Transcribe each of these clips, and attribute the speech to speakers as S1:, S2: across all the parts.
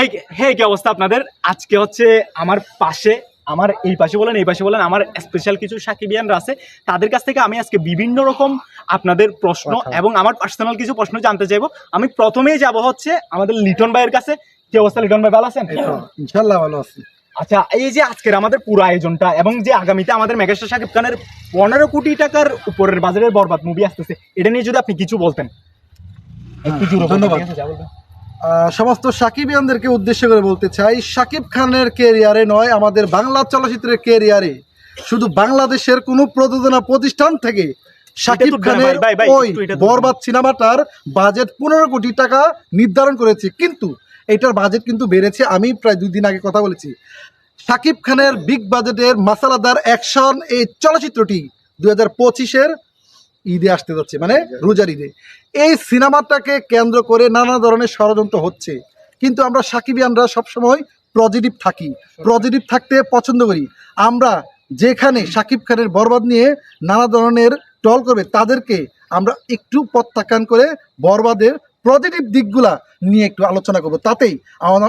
S1: এই হে কি অবস্থা আপনাদের? আজকে হচ্ছে আমার পাশে আমার এই পাশে বলেন এই পাশে বলেন আমার স্পেশাল কিছু সাকিবিয়ানরা আছে। তাদের কাছ থেকে আমি আজকে বিভিন্ন রকম আপনাদের প্রশ্ন এবং আমার পার্সোনাল কিছু প্রশ্ন জানতে চাইব। আমি প্রথমেই যাব হচ্ছে আমাদের লিটন ভাইয়ের কাছে। কি অবস্থা লিটন ভাই ভালো আছেন?
S2: ইনশাল্লাহ ভালো আছি।
S1: আচ্ছা এই যে আজকের আমাদের পুরো আয়োজনটা এবং যে আগামীতে আমাদের মেগাস্টার শাকিব খানের পনেরো কোটি টাকার উপরের বাজারের বরবাদ মুভি আসতেছে এটা নিয়ে যদি আপনি কিছু বলতেন। একটু
S2: ধন্যবাদ। সমস্ত সাকিবিয়ানদেরকে উদ্দেশ্য করে বলতে চাই সাকিব খানের কেরিয়ারে নয় আমাদের বাংলা চলচ্চিত্রের কেরিয়ারে শুধু বাংলাদেশের কোনো প্রযোজনা প্রতিষ্ঠান থেকে সাকিব খানের ওই। বরবাদ সিনেমাটার বাজেট পনেরো কোটি টাকা নির্ধারণ করেছে কিন্তু এটার বাজেট কিন্তু বেড়েছে আমি প্রায় দুই দিন আগে কথা বলেছি সাকিব খানের বিগ বাজেটের মাসালাদার অ্যাকশন এই চলচ্চিত্রটি দুই হাজার পঁচিশের ঈদে আসতে যাচ্ছে মানে রোজার ঈদে। এই সিনেমাটাকে কেন্দ্র করে নানা ধরনের ষড়যন্ত্র হচ্ছে। কিন্তু আমরা সাকিবিয়ানরা সবসময় পজিটিভ থাকি। পজিটিভ থাকতে পছন্দ করি। আমরা যেখানে সাকিব খানের বরবাদ নিয়ে নানা ধরনের টল করবে, তাদেরকে আমরা একটু প্রত্যাখ্যান করে বরবাদের পজিটিভ দিকগুলা নিয়ে একটু আলোচনা করব। তাতেই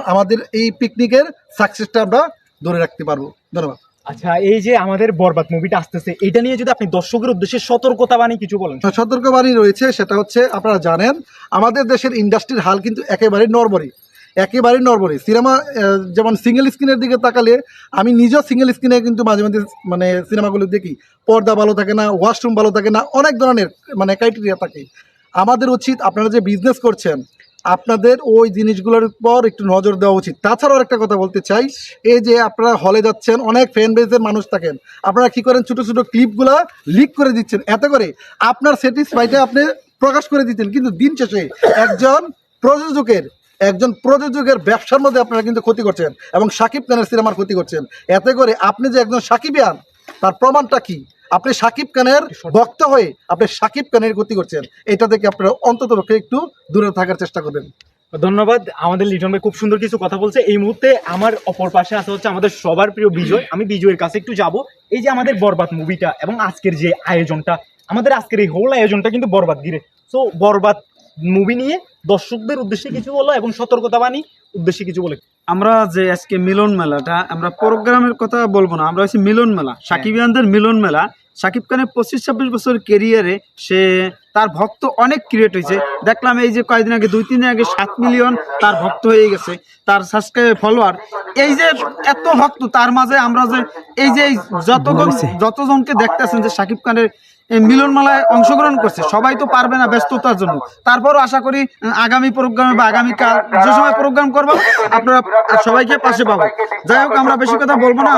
S2: আমাদের এই পিকনিকের সাকসেসটা আমরা ধরে রাখতে পারব। ধন্যবাদ।
S1: আচ্ছা এই যে আমাদের বরবাদ মুভিটা আসতেছে, এটা নিয়ে যদি আপনি দর্শকের উদ্দেশ্যে সতর্কতা বাণী কিছু বলেন।
S2: সতর্কবাণী রয়েছে, সেটা হচ্ছে, আপনারা জানেন, আমাদের দেশের ইন্ডাস্ট্রির হাল কিন্তু একেবারে নরবরে একেবারে নরবরে সিনেমা যেমন সিঙ্গেল স্ক্রিনের দিকে তাকালে, আমি নিজেও সিঙ্গেল স্ক্রিনে কিন্তু মাঝে মাঝে মানে সিনেমাগুলো দেখি। পর্দা ভালো থাকে না ওয়াশরুম ভালো থাকে না, অনেক ধরনের মানে ক্রাইটেরিয়া থাকে। আমাদের উচিত, আপনারা যে বিজনেস করছেন আপনাদের ওই জিনিসগুলোর উপর একটু নজর দেওয়া উচিত। তাছাড়াও একটা কথা বলতে চাই, এই যে আপনারা হলে যাচ্ছেন, অনেক ফ্যান বেসের মানুষ থাকেন, আপনারা কি করেন, ছোটো ছোটো ক্লিপগুলো লিক করে দিচ্ছেন। এতে করে আপনার স্যাটিসফাইডে আপনি প্রকাশ করে দিচ্ছেন। কিন্তু দিন শেষে একজন প্রযোজকের একজন প্রযোজকের ব্যবসার মধ্যে আপনারা কিন্তু ক্ষতি করছেন এবং সাকিব খানের সিনেমার ক্ষতি করছেন। এতে করে আপনি যে একজন সাকিবিয়ান, তার প্রমাণটা কি? আপনি সাকিব খানের ভক্ত হয়ে আপনি সাকিব খানের গতি করছেন এটা থেকে আপনারা অন্তত পক্ষে একটু দূরে থাকার চেষ্টা করবেন।
S1: ধন্যবাদ। আমাদের লিটন ভাই খুব সুন্দর কিছু কথা বলছে। এই মুহূর্তে আমার অপর পাশে আসা হচ্ছে আমাদের সবার প্রিয় বিজয়। আমি বিজয়ের কাছে একটু যাব। এই যে আমাদের বরবাদ মুভিটা এবং আজকের যে আয়োজনটা আমাদের আজকের এই হোল আয়োজনটা কিন্তু বরবাদ ঘিরে সো বরবাদ মুভি নিয়ে দর্শকদের উদ্দেশ্যে কিছু বলো এবং সতর্কতা বাণী উদ্দেশ্যে কিছু বলে।
S3: আমরা যে আজকে মিলন মেলাটা আমরা প্রোগ্রামের কথা বলব না আমরা হচ্ছে মিলন মেলা। সাকিব ইয়ানদের মিলন মেলা। সাকিব খানের পঁচিশ ছাব্বিশ বছর কেরিয়ারে সে তার ভক্ত অনেক ক্রিয়েট হয়েছে। দেখলাম এই যে কয়েকদিন আগে দুই তিন দিন আগে সাত মিলিয়ন তার ভক্ত হয়ে গেছে তার সাবস্ক্রাইব ফলোয়ার এই যে এত ভক্ত তার মাঝে আমরা যে এই যে যতজন যতজনকে দেখতেছেন যে সাকিব খানের মিলন মেলায় অংশগ্রহণ করছে সবাই তো পারবে না ব্যস্ততার জন্য। তারপরও আশা করি আগামী প্রোগ্রামে বা আগামীকাল যে সময় প্রোগ্রাম করব আপনারা সবাইকে পাশে পাবো। যাই হোক আমরা বেশি কথা বলব না।